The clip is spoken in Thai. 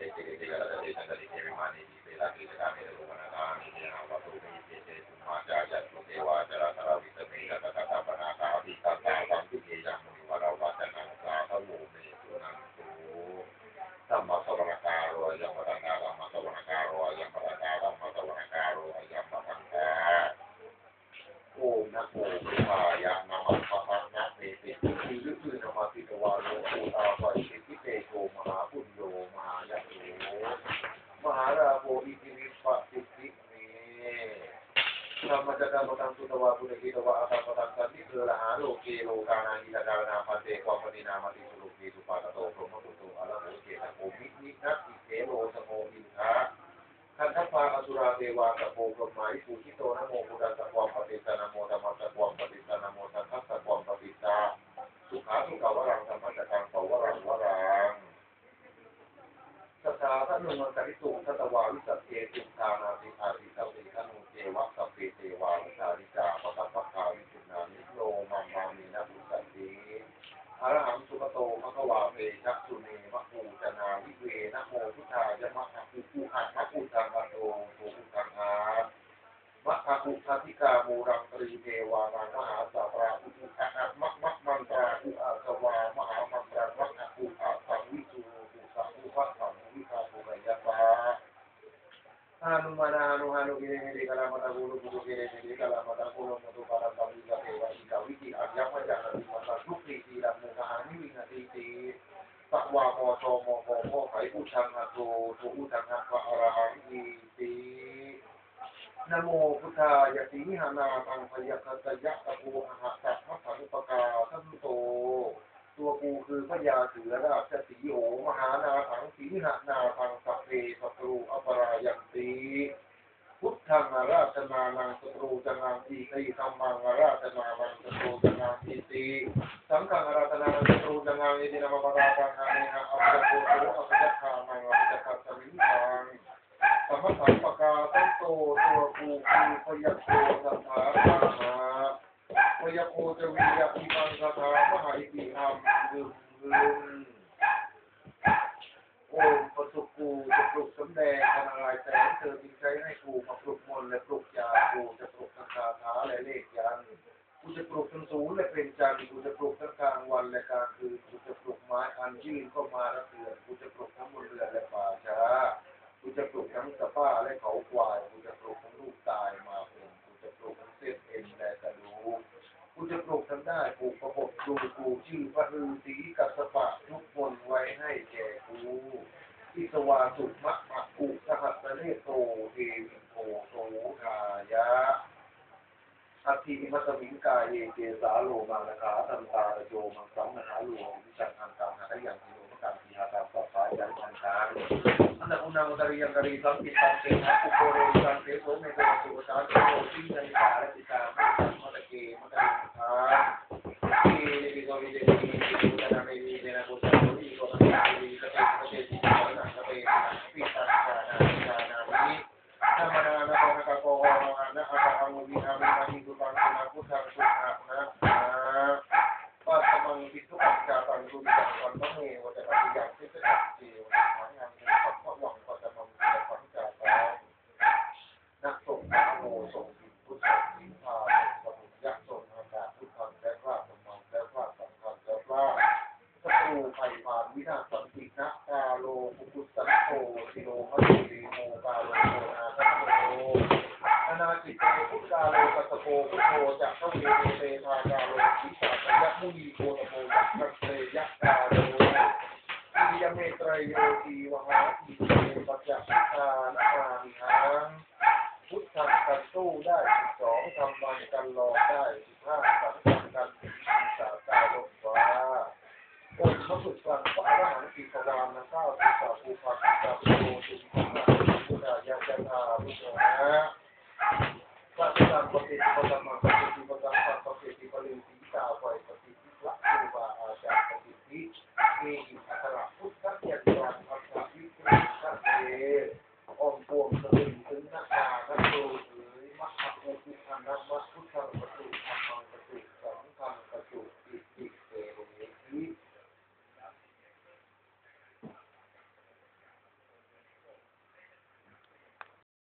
เจเจกะระเตจันตติเทวิมานิเปตากิจกามิโรวนาตามิเนหาวะตุมิเจเจตุมาจายัตตุเทวาจารตระวิตเมยะตะตะปนาคาภิตัตตาสัมภิเกยังมุนิวราวัจนังสาภโวเมสุนันตุสัมมาสวรการโรยัมปะตังกาสัมมาสวรการโรยัมปะตังกาสัมมาสวรการโรยัมปะตังกาโอมนะโมพุทธายะนะมัสสะนะเมติคือลึกคือนามาติตวาโลภูตาปะอิติเตโกมหาปุญโยมหายะโสมหาราโภอิติวิปัสสิติเม ธรรมจักรป ตวาปุเรกิตวะอัตตปตังสันติเกละหาโลเกโลกานาอิตาการนาปเตควปณินามติสุโลกีสุปาตโตพรหมปุตโตอะระโหเกตโกมินินัตติเทโลสโมอินทะคันทัพพาอสุราเทวาตะโพพรหมาอิปุชิโตนะโมพุทธัสสะความปฏิสนะโมธรรมสะความปฏิสนะโมสัทธัสสะความปฏิสาสุขาสุขาวรังธรรมจักรังปวรังวรังสตาทนุมันตริตุทัตวาวิสัตเตจุตานาติอาติสัพเพทนุเทวะสัพเพเทวาวิชาริกาปะตะปะคาวิจุนานิโลมังมามีนะบุสัตติอรหังสุขโตภะคะวาเปจักสุเนมะปูจนาวิเวนะโมพุทธายะมะอะคุคุหัมะปุตังอะโตโตอุตังอามะอะคุทัติกามูรังตรีเทวานังมหาสัพราอุตุอะอะมะมะมันตราอุอาสวามหามันตรังมะอะคุอะสังวิสุตุสังอุปะสังวิคาภูกายะปา Anu mana anu anu kiri kiri kalau mata bulu bulu kiri kiri kalau mata bulu mutu para kami kami wajib kami di ayam aja nanti mata bukti di dalam muka ani nanti di pak wa mo so mo mo mo kai utang atau tu utang apa orang di Namo Buddha Yati Hana Tang Payakata Yakta Pu Hana Tat Matha Upaka สัมโต ตัวกูคือพญาเสือราชสีโหมหานาถังสีหานาทังสัพเพศัตรูอปรายันติพุทธังราชนานังศัตรูจังังอีไคธรรมังราชนานังศัตรูจังังอีติสังฆังราชนานังศัตรูจังังอิตินามาปะราปังอาเนนะอัปปะโตโตอัปปะคานังอัปปะคัสสมิงทังสัมมสัมปะกาตันโตตัวกูคือพ ยัคโตสัทธามาพยโคจวิยาพิมังคาถามหาอิติอัมลึมลึมโอมประสุกูจะปลุกสำแดงขนาลายแสงเธอจึงใช้ให้กูมาปลุกมนและปลุกยากูจะปลุกทั้งคาถาและเลขยันกูจะปลุกทั้งสูงและเป็นจันกูจะปลุกทั้งกลางวันและกลางคืนกูจะปลุกไม้อันยื่นเข้ามาและเถื่อนกูจะปลุกทั้งบนเรือและป่าช้ากูจะปลุกทั้งสะป้าและเขาควายกู ได้ปลูกประบบดูกูชื่อพระฤาษีกัสสปะทุกคนไว้ให้แก่กูอิสวาสุมะปะกุสหัสเนโตเทวิโกโสกายะอัตถิมัตมิงกายเยเกสาโลมานะขาตันตาโยมังสังมหาโลวงจังอันตังหาได้อย่างนี้าสัพพายันทันตาอันนั้นอุณังตริยังก กาโลภุพุสันโตสิโลมัสสิโมกาโลนาทัโตอนาจิตเตพุทธาโลกัสโปพุทโธจักขเวเตทากาโลวิสาขยมุนีโกตโมยักขัสเตยักกาโลอิยเมตรยโยทีวหาอิเตปัจจพิตานามามิหังพุทธังกันสู้ได้สิบสองทำมันกันรอได้สิบห้าสังฆังกันสิบสี่สาตายลงฟ้าโอ้พระสุตตังพระอรหันต์กิตวานะเก้าสิบสามภูปัสสิตาพุทโธสุขิตาพุทธายาจตาพุทโธนะพระสุตตังปฏิปตัมมังปฏิปตัมมังปฏิ ปลิ